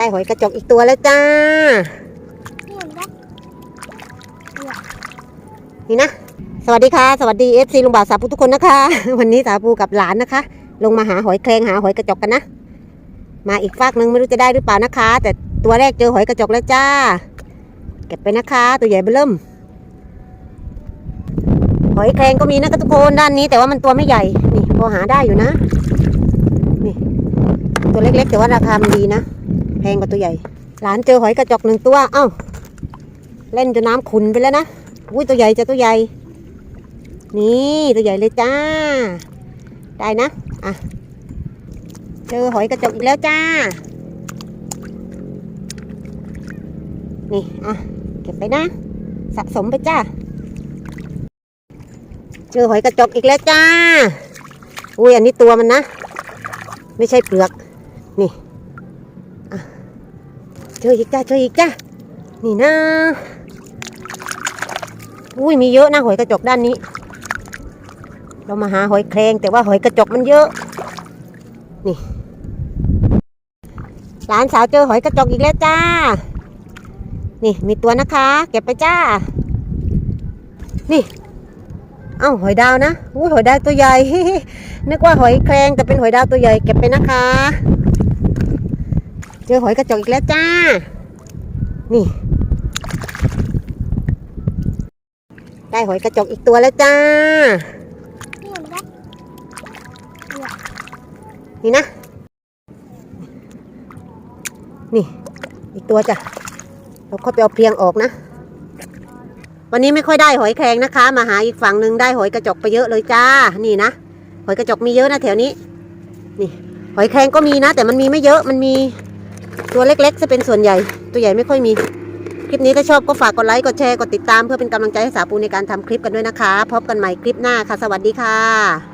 ได้หอยกระจกอีกตัวแล้วจ้านี่เห็นปะนี่นะ สวัสดีค่ะ สวัสดีเอฟซีลุงบ่าวสาปูทุกคนนะคะ วันนี้สาปูกับหลานนะคะ ลงมาหาหอยแครงหาหอยกระจกกันนะ มาอีกฟากหนึ่งไม่รู้จะได้หรือเปล่านะคะ แต่ตัวแรกเจอหอยกระจกแล้วจ้า เก็บไปนะคะ ตัวใหญ่เบ้อเริ่มหอยแครงก็มีนะคะทุกคนด้านนี้ แต่ว่ามันตัวไม่ใหญ่ นี่พอหาได้อยู่นะ นี่ ตัวเล็กๆ แต่ว่าราคามันดีนะ แพงกว่าตัวใหญ่ หลานเจอหอยกระจกหนึ่งตัว เอ้า เล่นจนน้ำขุนไปแล้วนะ อุ้ยตัวใหญ่จะตัวใหญ่ นี่ตัวใหญ่เลยจ้า ได้นะ อะ เจอหอยกระจกอีกแล้วจ้า นี่ อะ เก็บไปนะ สะสมไปจ้า เจอหอยกระจกอีกแล้วจ้า อุ้ยอันนี้ตัวมันนะ ไม่ใช่เปลือก นี่ เจออีกจ้าเจออีกจ้านี่นะอุ้ยมีเยอะนะหอยกระจกด้านนี้ เรามาหาหอยแครงแต่ว่าหอยกระจกมันเยอะ นี่หลานสาวเจอหอยกระจกอีกแล้วจ้า นี่มีตัวนะคะ เก็บไปจ้า นี่ เอ้าหอยดาวนะอุ้ยหอยดาวตัวใหญ่นึกว่าหอยแครงแต่เป็นหอยดาวตัวใหญ่เก็บไปนะคะ จอหอยกระจกอีกแล้วจ้า นี่ ได้หอยกระจกอีกตัวแล้วจ้า นี่นะ นี่ อีกตัวจ้ะ เราเข้าไปเอาเพียงออกนะ วันนี้ไม่ค่อยได้หอยแครงนะคะ มาหาอีกฝั่งหนึ่งได้หอยกระจกไปเยอะเลยจ้า นี่นะ หอยกระจกมีเยอะนะแถวนี้ นี่ หอยแครงก็มีนะ แต่มันมีไม่เยอะ มันมี ตัวเล็กๆจะเป็นส่วนใหญ่ ตัวใหญ่ไม่ค่อยมี คลิปนี้ถ้าชอบก็ฝากกดไลค์ กดแชร์ กดติดตามเพื่อเป็นกำลังใจให้สาปูในการทำคลิปกันด้วยนะคะ พบกันใหม่คลิปหน้าค่ะ สวัสดีค่ะ